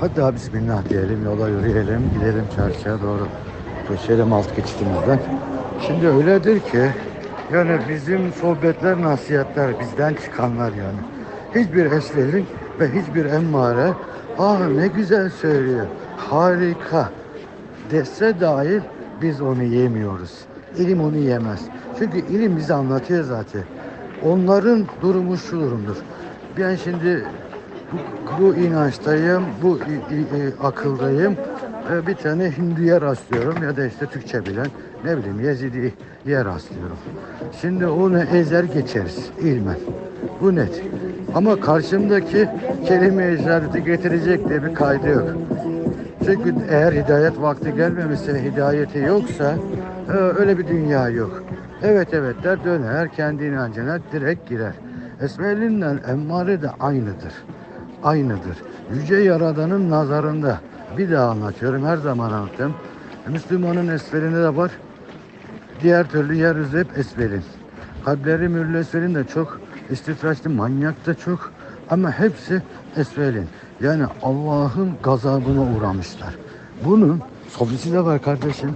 Hadi abi bismillah diyelim, yola yürüyelim, gidelim çarşıya doğru. Geçelim alt geçitimizden. Şimdi öyledir ki, yani bizim sohbetler, nasihatler, bizden çıkanlar yani. Hiçbir esvelin ve hiçbir emmare, ah ne güzel söylüyor, harika dese dahil biz onu yemiyoruz. İlim onu yemez. Çünkü ilim bize anlatıyor zaten. Onların durumu şu durumdur. Ben şimdi bu, bu inançtayım, bu i- i- akıldayım. Ee, bir tane Hindu'ya rastlıyorum ya da işte Türkçe bilen ne bileyim Yezidi'ye rastlıyorum. Şimdi onu ezer geçeriz ilmen. Bu net. Ama karşımdaki kelime işareti getirecek diye bir kaydı yok. Çünkü eğer hidayet vakti gelmemişse, hidayeti yoksa e, öyle bir dünya yok. Evet evet der döner, kendi inancına direkt girer. Esmelinden emmare de aynıdır. Aynıdır. Yüce Yaradan'ın nazarında. Bir daha anlatıyorum, her zaman anlattım. Müslümanın esfelinde de var. Diğer türlü yeryüzü hep esvelin. Kalpleri mürlü esvelin de çok. İstitraçlı manyak da çok. Ama hepsi esvelin. Yani Allah'ın gazabına uğramışlar. Bunun sobisi de var kardeşim.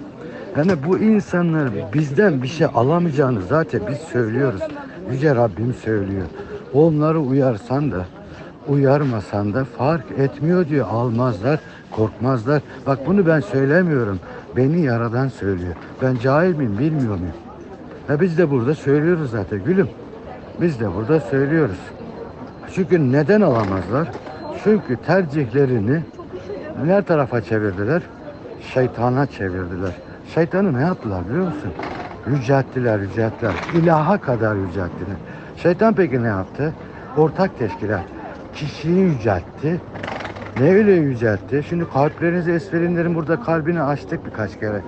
Yani bu insanlar bizden bir şey alamayacağını zaten biz söylüyoruz. Yüce Rabbim söylüyor. Onları uyarsan da uyarmasan da fark etmiyor diyor. Almazlar, korkmazlar. Bak bunu ben söylemiyorum. Beni yaradan söylüyor. Ben cahil miyim, bilmiyor muyum? Ya biz de burada söylüyoruz zaten gülüm. Biz de burada söylüyoruz. Çünkü neden alamazlar? Çünkü tercihlerini ne tarafa çevirdiler? Şeytana çevirdiler. Şeytanı ne yaptılar biliyor musun? Yücelttiler, yücelttiler. İlaha kadar yücelttiler. Şeytan peki ne yaptı? Ortak teşkilat. Kişiyi yüceltti. Ne öyle yüceltti? Şimdi kalplerinizi esferinlerin burada kalbini açtık birkaç kere.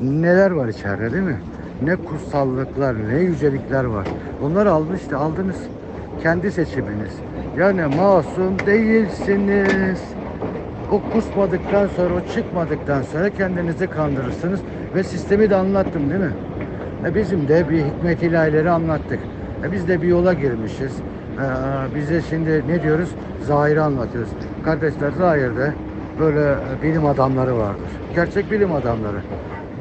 Neler var içeride değil mi? Ne kutsallıklar, ne yücelikler var. Onları almıştı, aldınız. Kendi seçiminiz. Yani masum değilsiniz. O kusmadıktan sonra, o çıkmadıktan sonra kendinizi kandırırsınız. Ve sistemi de anlattım değil mi? E bizim de bir hikmet ilahileri anlattık. E biz de bir yola girmişiz. E, bize şimdi ne diyoruz? Zahiri anlatıyoruz. Kardeşler zahirde böyle e, bilim adamları vardır. Gerçek bilim adamları.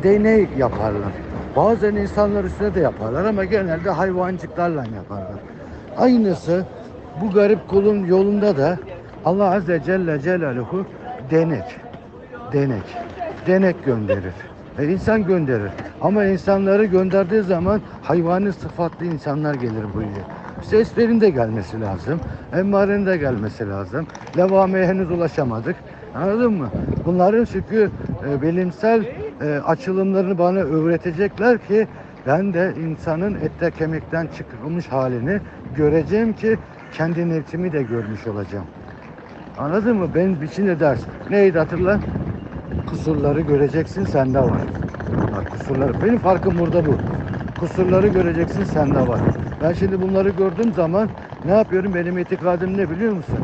Deney yaparlar. Bazen insanlar üstüne de yaparlar ama genelde hayvancıklarla yaparlar. Aynısı bu garip kulun yolunda da Allah Azze Celle Celaluhu denek, denek, denek gönderir. E, insan gönderir. Ama insanları gönderdiği zaman hayvani sıfatlı insanlar gelir buraya. Seslerin de gelmesi lazım. Emmarenin de gelmesi lazım. Levameye henüz ulaşamadık. Anladın mı? Bunların çünkü e, bilimsel e, açılımlarını bana öğretecekler ki ben de insanın ette kemikten çıkılmış halini göreceğim ki kendi nefsimi de görmüş olacağım. Anladın mı? Ben biçimde ders. Neydi hatırla? Kusurları göreceksin sende var. Bak kusurları. Benim farkım burada bu. Kusurları göreceksin sende var. Ben şimdi bunları gördüğüm zaman ne yapıyorum? Benim itikadım ne biliyor musun?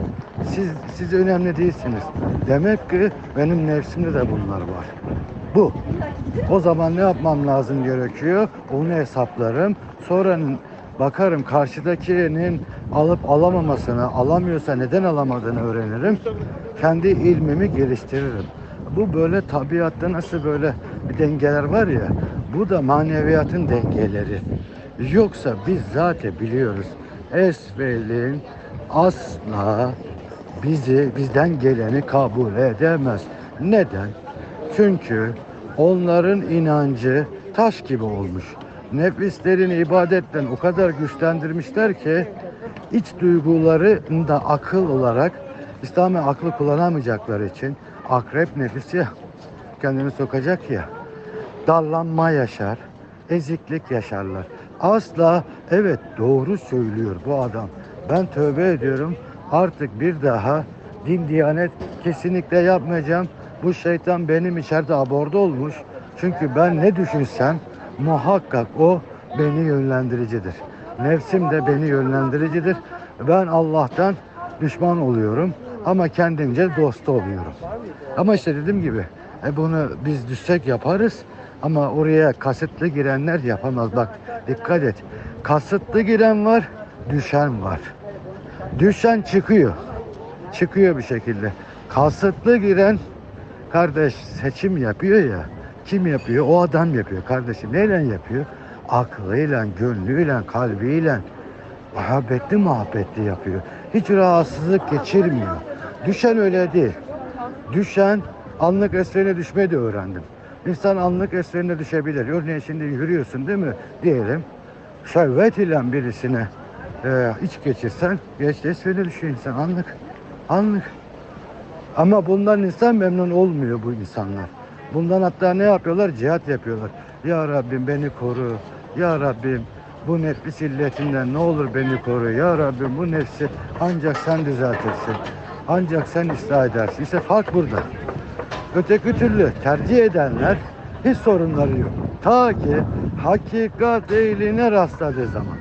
Siz siz önemli değilsiniz. Demek ki benim nefsimde de bunlar var. Bu. O zaman ne yapmam lazım gerekiyor? Onu hesaplarım. Sonra bakarım karşıdakinin alıp alamamasını, alamıyorsa neden alamadığını öğrenirim. Kendi ilmimi geliştiririm. Bu böyle tabiatta nasıl böyle bir dengeler var ya, bu da maneviyatın dengeleri. Yoksa biz zaten biliyoruz. Esvelin asla bizi bizden geleni kabul edemez. Neden? Çünkü onların inancı taş gibi olmuş. Nefislerini ibadetten o kadar güçlendirmişler ki iç duyguları da akıl olarak İslam'ı aklı kullanamayacakları için akrep nefis ya kendini sokacak ya dallanma yaşar, eziklik yaşarlar. Asla evet doğru söylüyor bu adam. Ben tövbe ediyorum artık bir daha din diyanet kesinlikle yapmayacağım. Bu şeytan benim içeride aborda olmuş. Çünkü ben ne düşünsem muhakkak o beni yönlendiricidir. Nefsim de beni yönlendiricidir. Ben Allah'tan düşman oluyorum ama kendimce dost oluyorum. Ama işte dediğim gibi e bunu biz düşsek yaparız ama oraya kasıtlı girenler yapamaz. Bak dikkat et. Kasıtlı giren var, düşen var. Düşen çıkıyor. çıkıyor bir şekilde. Kasıtlı giren kardeş seçim yapıyor ya. Kim yapıyor? O adam yapıyor kardeşim. Neyle yapıyor? Aklıyla, gönlüyle, kalbiyle. Muhabbetli muhabbetli yapıyor. Hiç rahatsızlık geçirmiyor. Düşen öyle değil. Düşen anlık esrine düşmeyi de öğrendim. İnsan anlık esrine düşebilir. Örneğin şimdi yürüyorsun değil mi? Diyelim şehvet ile birisine e, iç geçirsen geç esrine düşüyor insan anlık. Anlık. Ama bundan insan memnun olmuyor bu insanlar. Bundan hatta ne yapıyorlar? Cihat yapıyorlar. Ya Rabbim beni koru. Ya Rabbim bu nefis illetinden ne olur beni koru. Ya Rabbim bu nefsi ancak sen düzeltirsin. Ancak sen ıslah edersin. İşte fark burada. Öteki türlü tercih edenler hiç sorunları yok. Ta ki hakikat ehline rastladığı zaman.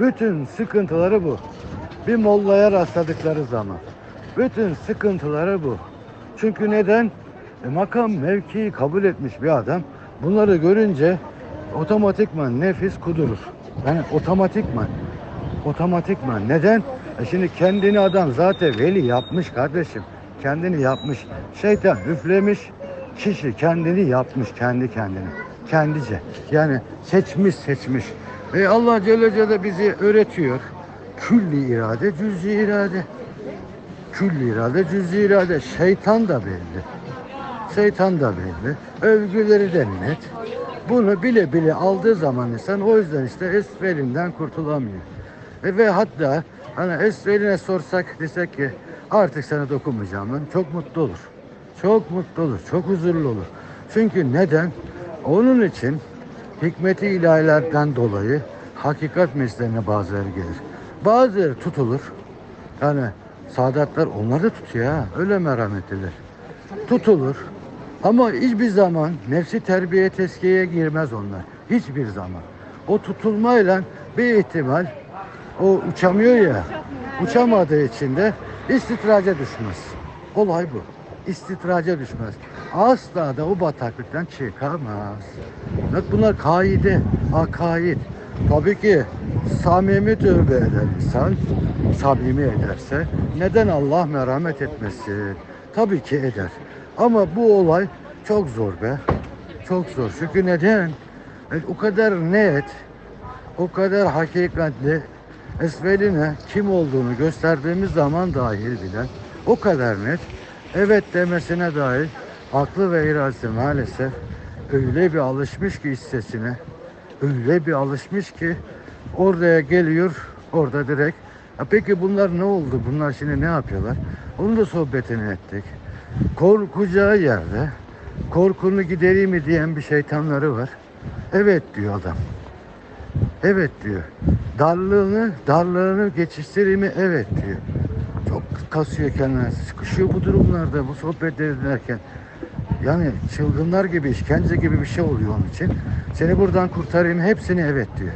Bütün sıkıntıları bu. Bir mollaya rastladıkları zaman. Bütün sıkıntıları bu. Çünkü neden? E, makam mevkiyi kabul etmiş bir adam bunları görünce otomatikman nefis kudurur. Yani otomatikman. Otomatikman. Neden? E şimdi kendini adam zaten veli yapmış kardeşim. Kendini yapmış. Şeytan üflemiş. Kişi kendini yapmış kendi kendine. Kendice. Yani seçmiş seçmiş. Ve Allah Celle Celle bizi öğretiyor. Külli irade, cüz'i irade. Külli irade, cüz'i irade. Şeytan da belli. Şeytan da belli. Övgüleri de net. Bunu bile bile aldığı zaman insan o yüzden işte esfelinden kurtulamıyor. E ve hatta hani esfeline sorsak desek ki artık sana dokunmayacağım ben çok mutlu olur. Çok mutlu olur. Çok huzurlu olur. Çünkü neden? Onun için hikmeti ilahilerden dolayı hakikat mesleğine bazıları gelir. Bazıları tutulur. Yani Sadatlar onları da tutuyor ha. Öyle merhametliler. Tutulur. Ama hiçbir zaman nefsi terbiye tezkiyeye girmez onlar. Hiçbir zaman. O tutulmayla bir ihtimal o uçamıyor ya. Uçamadığı için de istitraca düşmez. Olay bu. İstitraca düşmez. Asla da o bataklıktan çıkamaz. Bak bunlar kaide, akaid. Tabii ki samimi tövbe eder insan, samimi ederse neden Allah merhamet etmesin? Tabii ki eder. Ama bu olay çok zor be. Çok zor. Çünkü neden? E, o kadar net, o kadar hakikatli esveline kim olduğunu gösterdiğimiz zaman dahil bilen o kadar net. Evet demesine dair aklı ve iradesi maalesef öyle bir alışmış ki hissesine öyle bir alışmış ki oraya geliyor orada direkt. Ya peki bunlar ne oldu? Bunlar şimdi ne yapıyorlar? Onun da sohbetini ettik. Korkacağı yerde korkunu gidereyim mi diyen bir şeytanları var. Evet diyor adam. Evet diyor. Darlığını, darlığını geçiştireyim mi? Evet diyor. Çok kasıyor kendine. Sıkışıyor bu durumlarda, bu sohbet ederken. Yani çılgınlar gibi, işkence gibi bir şey oluyor onun için. Seni buradan kurtarayım, hepsini evet diyor.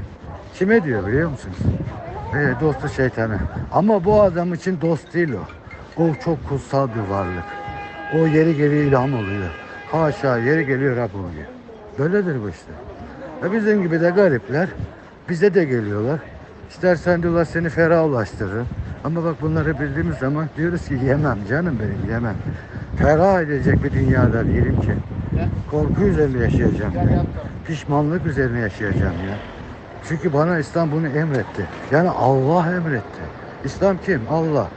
Kime diyor biliyor musunuz? Ee, dostu şeytana. Ama bu adam için dost değil o. O çok kutsal bir varlık. O yeri geliyor ilham oluyor. Haşa yeri geliyor Rab oluyor. Böyledir bu işte. E bizim gibi de garipler bize de geliyorlar. İstersen diyorlar seni ferah ulaştırırım. Ama bak bunları bildiğimiz zaman diyoruz ki yemem canım benim yemem. Ferah edecek bir dünyada değilim ki. Korku üzerine yaşayacağım ya. Pişmanlık üzerine yaşayacağım ya. Çünkü bana İslam bunu emretti. Yani Allah emretti. İslam kim? Allah.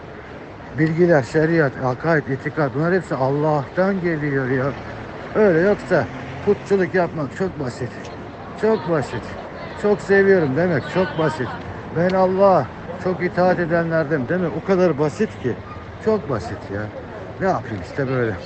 Bilgiler, şeriat, akaid, itikat bunlar hepsi Allah'tan geliyor ya. Öyle yoksa putçuluk yapmak çok basit. Çok basit. Çok seviyorum demek çok basit. Ben Allah çok itaat edenlerden demek o kadar basit ki. Çok basit ya. Ne yapayım işte böyle.